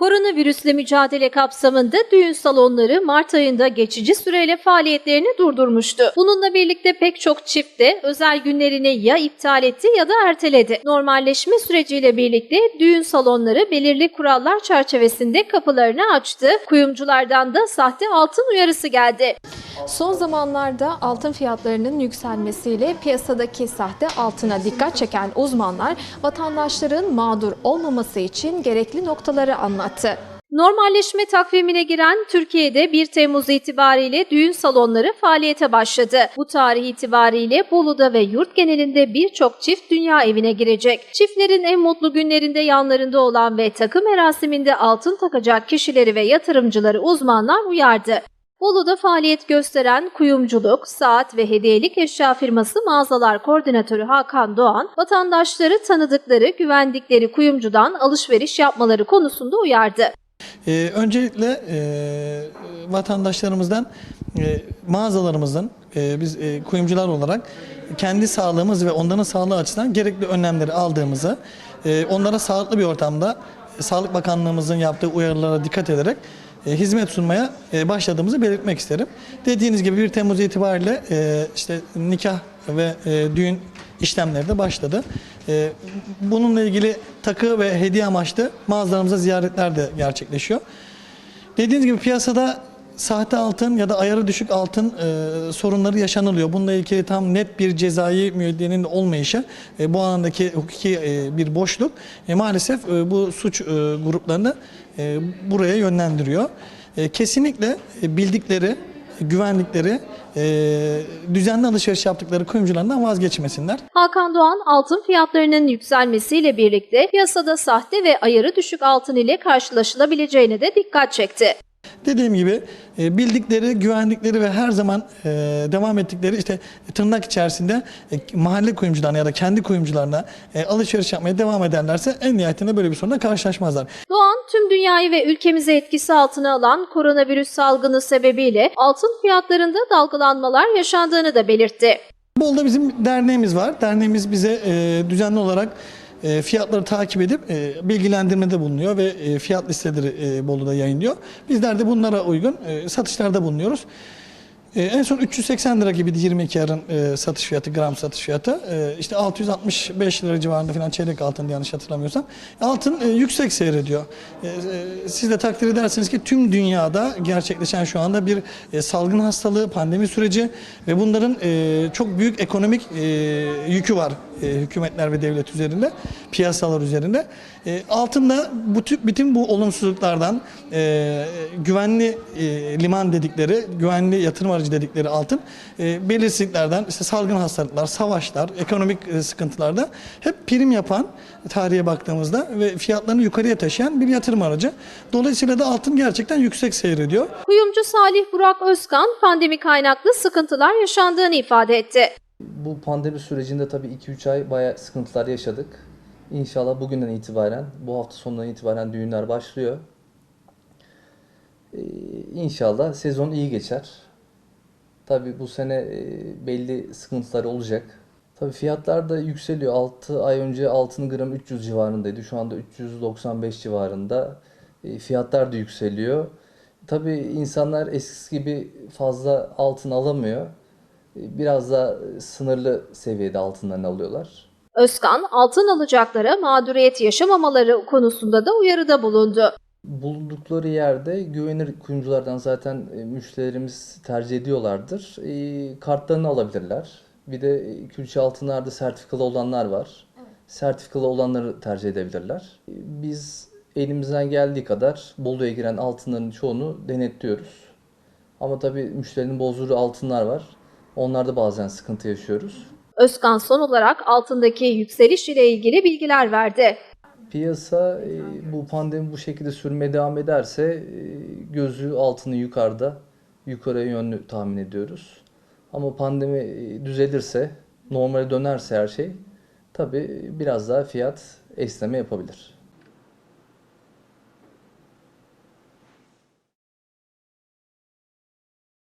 Koronavirüsle mücadele kapsamında düğün salonları Mart ayında geçici süreyle faaliyetlerini durdurmuştu. Bununla birlikte pek çok çift de özel günlerini ya iptal etti ya da erteledi. Normalleşme süreciyle birlikte düğün salonları belirli kurallar çerçevesinde kapılarını açtı. Kuyumculardan da sahte altın uyarısı geldi. Son zamanlarda altın fiyatlarının yükselmesiyle piyasadaki sahte altına dikkat çeken uzmanlar vatandaşların mağdur olmaması için gerekli noktaları anlattı. Normalleşme takvimine giren Türkiye'de 1 Temmuz itibariyle düğün salonları faaliyete başladı. Bu tarih itibariyle Bolu'da ve yurt genelinde birçok çift dünya evine girecek. Çiftlerin en mutlu günlerinde yanlarında olan ve takım merasiminde altın takacak kişileri ve yatırımcıları uzmanlar uyardı. Bolu'da faaliyet gösteren kuyumculuk, saat ve hediyelik eşya firması mağazalar koordinatörü Hakan Doğan, vatandaşları tanıdıkları, güvendikleri kuyumcudan alışveriş yapmaları konusunda uyardı. Ee, öncelikle e, vatandaşlarımızdan, e, mağazalarımızdan e, biz e, kuyumcular olarak kendi sağlığımız ve onların sağlığı açısından gerekli önlemleri aldığımızı, e, onlara sağlıklı bir ortamda Sağlık Bakanlığımızın yaptığı uyarılara dikkat ederek e, hizmet sunmaya e, başladığımızı belirtmek isterim. Dediğiniz gibi 1 Temmuz itibariyle e, işte nikah ve e, düğün işlemleri de başladı. E, bununla ilgili takı ve hediye amaçlı mağazalarımıza ziyaretler de gerçekleşiyor. Dediğiniz gibi piyasada sahte altın ya da ayarı düşük altın e, sorunları yaşanılıyor. Bununla ilgili tam net bir cezai müeyyidenin olmayışı, e, bu alandaki hukuki e, bir boşluk e, maalesef e, bu suç e, gruplarını e, buraya yönlendiriyor. E, kesinlikle e, bildikleri, güvendikleri, e, düzenli alışveriş yaptıkları kuyumcularından vazgeçmesinler. Hakan Doğan altın fiyatlarının yükselmesiyle birlikte piyasada sahte ve ayarı düşük altın ile karşılaşılabileceğine de dikkat çekti. Dediğim gibi e, bildikleri, güvendikleri ve her zaman e, devam ettikleri işte tırnak içerisinde e, mahalle kuyumcularına ya da kendi kuyumcularına alışveriş yapmaya devam ederlerse en nihayetinde böyle bir sorunla karşılaşmazlar. Doğan tüm dünyayı ve ülkemizi etkisi altına alan koronavirüs salgını sebebiyle altın fiyatlarında dalgalanmalar yaşandığını da belirtti. Bolu'da bizim derneğimiz var. Derneğimiz bize düzenli olarak e, fiyatları takip edip e, bilgilendirmede bulunuyor ve e, fiyat listeleri e, Bolu'da yayınlıyor. Bizler de bunlara uygun e, satışlarda bulunuyoruz. En son 380 lira gibiydi 22 yarın e, satış fiyatı, gram satış fiyatı. İşte 665 lira civarında falan çeyrek altın yanlış hatırlamıyorsam. Altın yüksek seyrediyor. Siz de takdir edersiniz ki tüm dünyada gerçekleşen şu anda bir salgın hastalığı, pandemi süreci ve bunların çok büyük ekonomik yükü var e, hükümetler ve devlet üzerinde, piyasalar üzerinde. E, altında bu tür- bütün bu olumsuzluklardan e, güvenli e, liman dedikleri, güvenli yatırım aracı dedikleri altın e, belirsizliklerden, işte salgın hastalıklar, savaşlar, ekonomik e, sıkıntılarda hep prim yapan tarihe baktığımızda ve fiyatlarını yukarıya taşıyan bir yatırım aracı. Dolayısıyla da altın gerçekten yüksek seyrediyor. Kuyumcu Salih Burak Özkan pandemi kaynaklı sıkıntılar yaşandığını ifade etti. Bu pandemi sürecinde tabii 2-3 ay bayağı sıkıntılar yaşadık. İnşallah bugünden itibaren, bu hafta sonundan itibaren düğünler başlıyor. Ee, inşallah sezon iyi geçer. Tabii bu sene e, belli sıkıntılar olacak. Tabii fiyatlar da yükseliyor. 6 ay önce altın gram 300 civarındaydı. Şu anda 395 civarında. E, Fiyatlar da yükseliyor. Tabii insanlar eskisi gibi fazla altın alamıyor. E, Biraz da sınırlı seviyede altınlarını alıyorlar. Özkan altın alacaklara mağduriyet yaşamamaları konusunda da uyarıda bulundu. Bulundukları yerde güvenilir kuyumculardan zaten e, müşterilerimiz tercih ediyorlardır. E, Kartlarını alabilirler. Bir de e, külçe altınlarda sertifikalı olanlar var. Sertifikalı olanları tercih edebilirler. E, Biz elimizden geldiği kadar Bolu'ya giren altınların çoğunu denetliyoruz. Ama tabii müşterinin bozduğu altınlar var. Onlarda bazen sıkıntı yaşıyoruz. Özkan son olarak altındaki yükseliş ile ilgili bilgiler verdi. Piyasa e, bu pandemi bu şekilde sürmeye devam ederse e, gözü altını yukarıda, yukarıya yönlü tahmin ediyoruz. Ama pandemi e, düzelirse, normale dönerse her şey tabii biraz daha fiyat esneme yapabilir.